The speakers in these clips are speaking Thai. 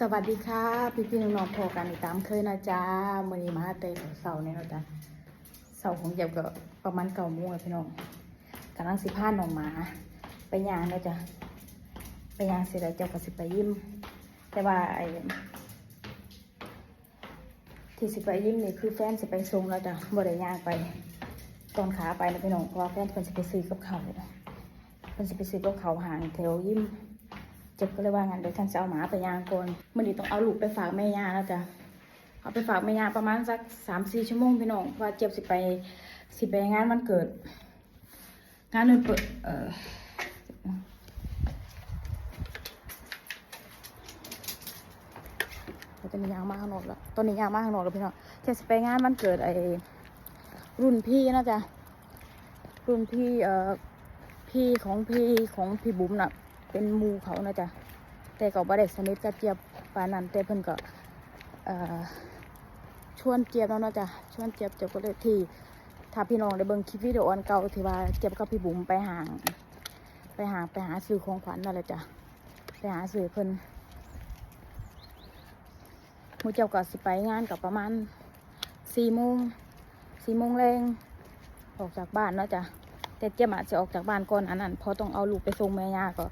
สวัสดีค่ะ พี่พี่ๆน้องๆพอกันอีกตามเคยนะจ๊ะมือนี้มาเตะเสาเนี่ยนะจ๊ะเสาของเจ็บก็ประมาณเก่าโมงอะพี่น้องกำลังสิพาน้องหมา ไปยางนะจ๊ะไปยางเสร็จแล้วเจ้าก็สิไปยิ้ม แต่ว่าไอ้ที่สิไปยิ้มนี่คือแฟนสิไปส่งแล้วจ้ะบ่ได้ยางไปตอนขาไปนะพี่น้องเพราะว่าแฟนเพิ่นสิไปซื้อกับเขาเพิ่นสิไปซื้อกับเขาห่างแถวยิ้ม เจ็บก็เลยว่างั้นเดี๋ยวฉันจะเอาหมาไปยางก่อนมื่อนี้ต้องเอาลูกไปฝากแม่ย่าแล้วจ้ะเอาไปฝากแม่ย่าประมาณสักสามสี่ชั่วโมงพี่น้องเพราะว่าเจ็บสิไปสิไปงานวันเกิด งานวันเปิดเออตอนนี้ยางมาข้างนอกแล้วตอนนี้ยางมาข้างนอกแล้วพี่น้องจะสิไปงานวันเกิดไอ้รุ่นพี่นะจ๊ะรุ่นพี่เอ่อพี่ของพี่ของพี่บุ๋มน่ะ เป็นมูเขานะจ๊ะแต่ก็บ่ได้สนิทกับเจี๊ยบปานนั้นแต่เพิ่นก็ชวนเจี๊ยบแล้วนะจ๊ะชวนเจี๊ยบเจี๊ยบก็เลยที่ถ้าพี่น้องได้เบิ่งคลิปวิดีโออันเก่าที่ว่าเจี๊ยบกับพี่บุ๋มไปห่าง ไปหาไปหาซื้อของขวัญนั่นแหละจ้ะไปหาซื้อเพิ่นมูเจ้าก็สิไปงานกับประมาณสี่โมงสี่โมงแรงออกจากบ้านเนาะจ้ะแต่เจี๊ยบอาจจะออกจากบ้านก่อนอันนั้นเพราะต้องเอาลูกไปส่งแม่ย่าก็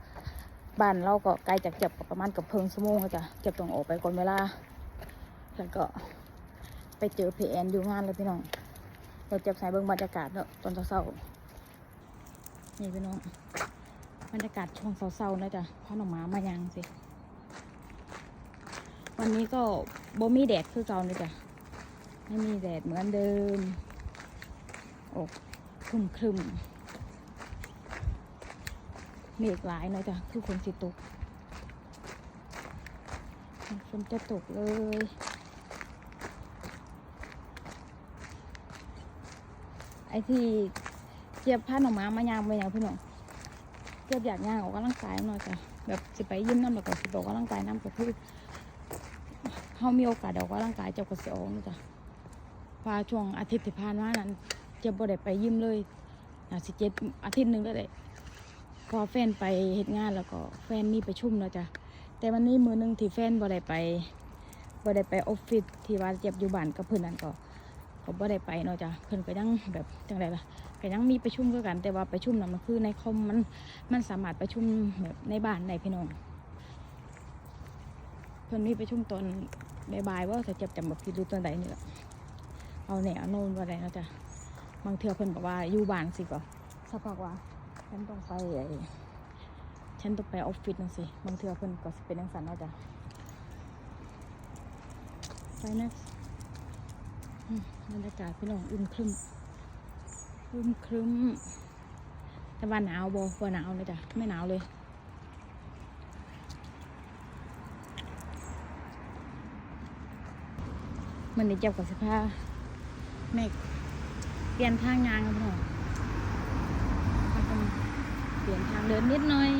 บ้านเราก็ไกลจากเจ็บประมาณกับเพิงชั่วโมงแล้วจ้ะเจ็บต้องออกไปก่อนเวลา แล้วก็ไปเจอพีแอนอยู่งานเลยพี่น้องเดี๋ยวเจ็บใส่เบิ้งบรรยากาศเนาะตอนเศร้าๆนี่พี่น้องบรรยากาศช่วงเศร้าๆนะจ๊ะพาน้องหมามายังสิ วันนี้ก็บ่มีแดดคือเก่าเลยจ้ะไม่มีแดดเหมือนเดิมโอ้ครึมครึม เมฆหลายหน่อยจ้ะคือฝนสิตกฝนจะตกเลยไอ้ที่เจี๊ยบผ้าหน่อม้ามายางไปอย่างพี่น้องเจี๊ยบอยากย่างออกกำลังกายหน่อยจ้ะแบบสิไปยิ้มน้ำแล้วก็สิบอกกำลังกายน้ำก็คือเขามีโอกาสได้ออกกำลังกายเจ้าก็สิออกนะจ้ะว่าช่วงอาทิตย์ที่ผ่านมานั้นเจี๊ยบบ่ได้ไปยิ้มเลยอาสิเจ็ดอาทิตย์หนึ่งก็ได้ พอแฟนไปเฮ็ดงานแล้วก็แฟนมีประชุมเนาะจ้ะแต่วันนี้มือหนึงที่แฟนบ่ได้ไปบ่ได้ไปออฟฟิศที่ว่าเจ็บอยู่บ้านกับเพื่อนนั่นก็ก็บ่ได้ไปเนาะจ้ะเพิ่อนก็ยังแบบจังไดล่ะก็ยังมีประชุมคือกัน แต่ว่าประชุมนั้นมันคือในคอมมันมันสามารถประชุมแบบในบ้านได้พี่น้องเพิ่อนมีประชุมตอนบ่ายๆว่าจะเจ็บจำบ่ผิดรือตอนใดนี่แหละเอาแหน่เอาโน่นว่าใดเนาะจ้ะบางเทือเพิ่อนบอกว่าอยู่บ้านสิก็สักพักว่า ฉันต้องไปฉันต้องไปออฟฟิศนั่นสิบางเทือเพิ่นก็สิเป็นนังสันเนาะจ้ะไปนะบรรยากาศพี่น้องอึมครึมอึมครึมแต่ว่าหนาวบ่ว่าหนาวเลยจ้ะไม่หนาวเลยมันนี่เจ็บกับสภาแม่เปลี่ยนทางยางกันพี่น้อง เปลี่ยนทางเดินนิดหน่อย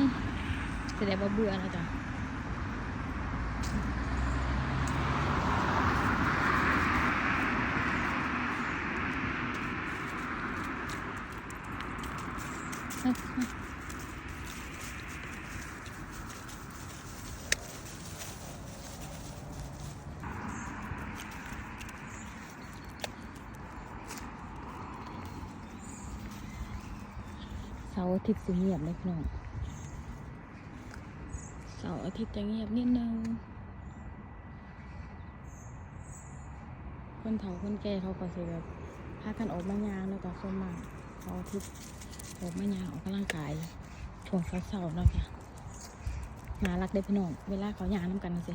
แสดงว่าเบื่อแล้วจ้ะเสาร์อาทิตย์สิเงียบเลยพี่น้องเสาร์อาทิตย์จะเงียบนิดนึง คนเฒ่าคนแก่เขาก็สิแบบพากันออกมายางแล้วก็ส่วนมากเสาร์อาทิตย์ออกมายางออกกำลังกายช่วงเสาร์เนาะจ้ะน่ารักเด้อพี่น้องเวลาเขายางน้ำกันนะสิ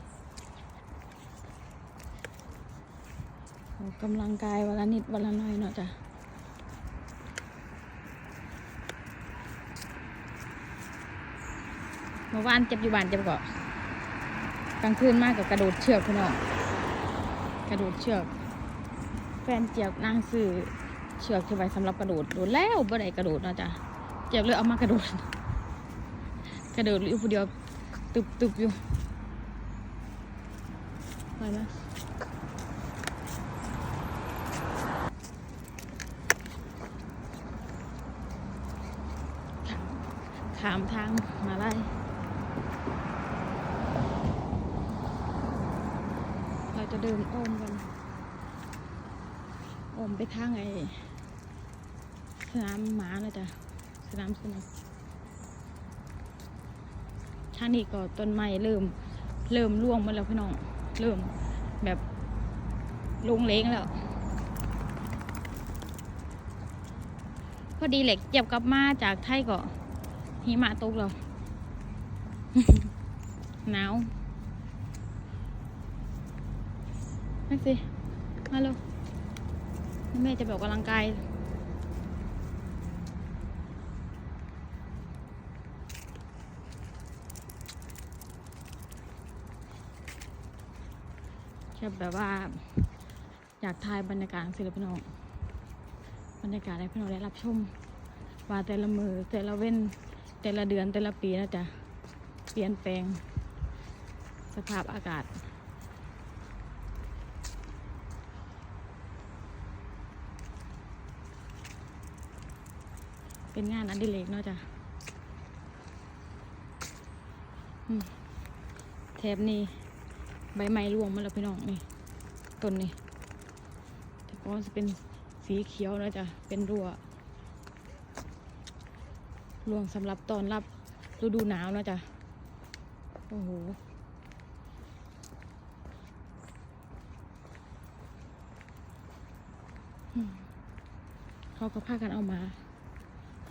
ออกกำลังกายวันละนิดวันละหน้อยเนาะจ้ะ มื่อวานเจ็บอยู่บ้านเจ็บก็กลางคืนมากกับกระโดดเชือกพี่น้องกระโดดเชือก แฟนเจียบนั่งซื้อเชือกที่ไว้สำหรับกระโดดโดดแล้วบ่ได้กระโดดนะจ้ะเจียบเลยเอามากระโดด กระโดดอยู่ผู้เดียวตุบตุบอยู่ไปนะขามทางมาไล่ จะเดินอ้อมกันอ้อมไปทางไอ้สนามหมานะจ๊ะสนามสนุกท่านี้ก็ต้นไม้เริ่ม เริ่มร่วงมาแล้วพี่น้อง เริ่มแบบลงเล้งแล้ว พอดีเหล็กเจ็บกลับมาจากไทยก็หิมะตกแล้วหนาวนั่น สิ มาเร็วแม่จะไปออกกำลังกายจะแบบว่า อยากถ่ายบรรยากาศศิลปนองบรรยากาศให้พี่น้องได้รับชม ว่าแต่ละมือแต่ละเว้น แต่ละเดือนแต่ละปีนะจ๊ะ เปลี่ยนแปลง สภาพอากาศ เป็นงานอดิเรกเนาะจ๊ะแถบนี้ใบไม้ร่วงมาแล้วพี่น้องนี่ต้นนี่แต่ก็จะเป็นสีเขียวนะจ๊ะเป็นรั้วรวงสำหรับตอนรับฤดูหนาวนะจ๊ะโอ้โหเขาก็พากันเอามา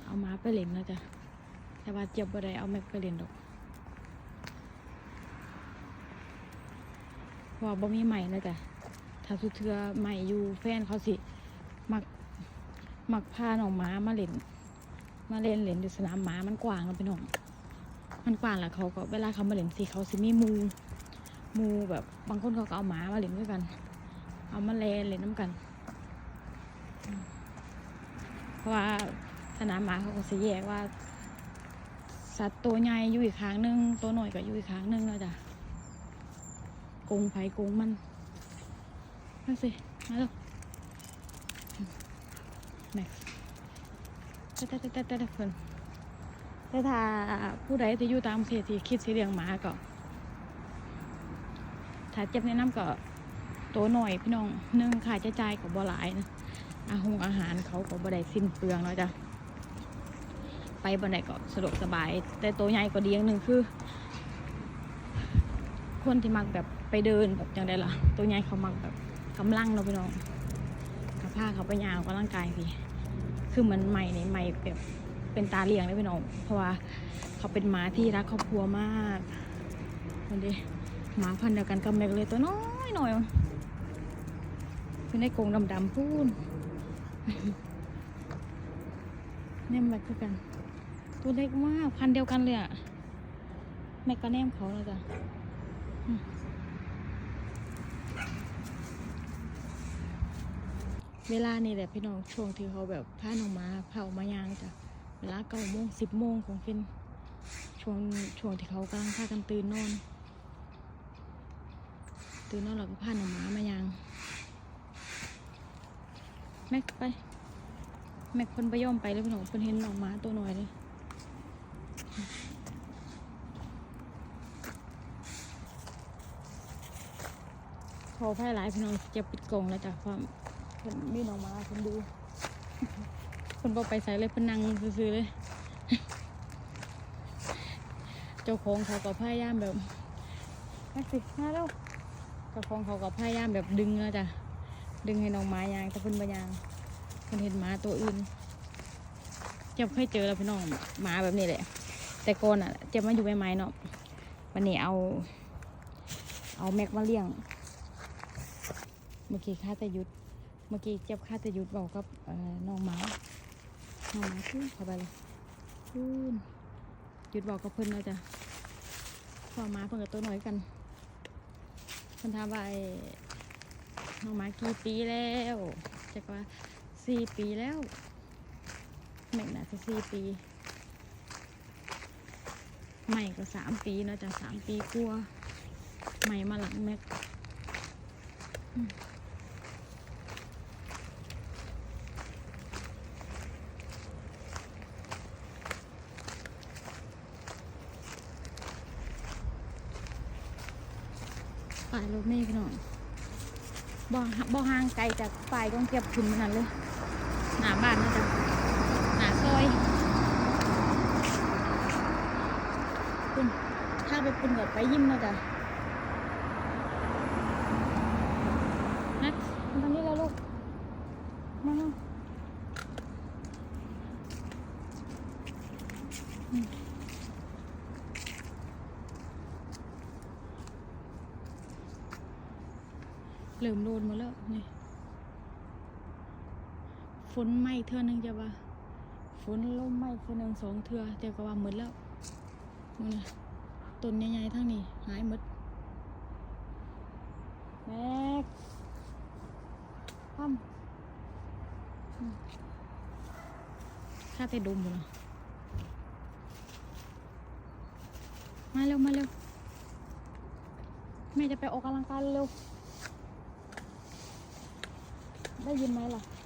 เอามาไปเล่นนะจ๊ะแต่ว่าเจ็บบ่ได้เอาแม็กไปเล่นดอกพราะว่าบ่มีใหม่นะจ๊ะถ้าสุดเทือใหม่อยู่แฟนเขาสิ มัก มักพาน้องหม้ามาเล่น มาเล่นเล่นอยู่สนามหม้ามันกว้างนะพี่น้องมันกว้างแหละเขาก็เวลาเขามาเล่นสิเขาสิมีมู มูแบบบางคนเขาก็เอาหมามาเล่นด้วยกัน เอามาเล่นเล่นน้ำกัน เพราะว่า สนามหมาเขาก็สิแยกว่า สัตว์ตัวใหญ่อยู่อีกครั้งหนึงตัวหน่อยก็อยู่อีกครั้งหนึงแล้วจ้ะกรงไผกรงมันมาสิมาเร็วแม็กซ์แต่แต่แต่แต่แต่เพิ่นแต่ถ้าผู้ใดที่อยู่ตามเทศที่คิดสิเลี้ยงหมาก็ถ้าเจ็บแนะนำก็ตัวหน่อยพี่น้องหนึ่งค่าใช้จ่ายก็บ่หลายนะอาหงอาหารเขาก็บ่ได้สิ้นเปลืองแล้วจ้ะ ไปบ่ไหนก็สะดวกสบาย แต่ตัวใหญ่ก็ดีอย่างหนึ่งคือ คนที่มักแบบไปเดินแบบจังไดล่ะ ตัวใหญ่เขามักแบบกำลังเนาะพี่น้องกับผ้าเขาไปยาวกำลังกายพี่ คือมันใหม่ในใหม่แบบเป็นตาเลี้ยงเลยพี่น้อง เพราะว่าเขาเป็นหมาที่รักครอบครัวมากมันดิหมาพันธุ์เดียวกันกับแม็กเลยตัวน้อยหน่อยเป็นไอ้กรงดำๆพูนแนมแม็กคือกัน ตัวเล็กมาก พันเดียวกันเลยอะแม็กก็แนมเขาเลยจ้ะเวลานี่แหละพี่น้องช่วงที่เขาแบบพาน้องหมาเผามายางจ้ะเวลาเก้าโมงสิบโมงของฟินช่วงช่วงที่เขากำลังพากันตื่นนอน ตื่นนอนเราก็พาหนูหมามายังแม็กไป แม็กคนไปย่อมไปเลยพี่น้องคนเห็นน้องหมาตัวหน่อยเลย ขอไพ่หลายพี่น้องจะปิดกล่องแล้วจ้ะความคนมีน้องหมาคนดู คนบอกไปใส่เลยเพนนังซื้อๆเลย เจ้าของเขาก็พยายามแบบมาสิมาแล้วเจ้าของเขาก็พยายามแบบดึงนะจ้ะดึงให้น้องหมายางแต่เพิ่นบ่ยางเพิ่นเห็นหมาตัวอื่นเจ็บเคยเจอแล้วพี่น้องหมาแบบนี้แหละ แต่ก่อนอะเจ็บมาอยู่ใหม่ๆเนาะวันนี้เอา เอาแม็กมาเลี้ยง เมื่อกี้ข้าแต่หยุด เมื่อกี้เจ็บข้าแต่หยุดบอกกับน้องหมาน้องหมาขึ้นเข้าไปเลยขึ้นหยุดบอกกับเพิ่นแล้วจ้ะพอหมาเพิ่นกับตัวน้อยกันเพิ่นถามว่าไอ้น้องหมากี่ปีแล้วจักว่าสี่ปีแล้วแม่งน่าจะสี่ปี ใหม่ก็สามปีเนาะจ้ะสามปีกลัวใหม่มาหลังแม็กป้ายรถเมล์พี่น้องบ่บ่ห่างไกลจากฝ่ายกองเก็บขึ้นมานั่นเลย หนาบ้านนะจ๊ะหนาซอยคุณถ้า ไปคุณกับไปยิ้มนะจ๊ะนัดมาทางนี้แล้วลูกมาเร็วอืมเริ่มโดนมาแล้วนี่ฝนไหม้เทื่อหนึงจะว่าฝนลมไหม้เทื่อหนึงสองเทื่อแต่ก็ว่าเหมดแล้วมึงนะ ต้นใหญ่ๆทั้งนี้หายหมดแม็กคว่ำอืมข้าแต่ดมอยู่นะมาเร็ว มาเร็ว แม่จะไปออกกำลังกายเร็ว ได้ยินไหมล่ะ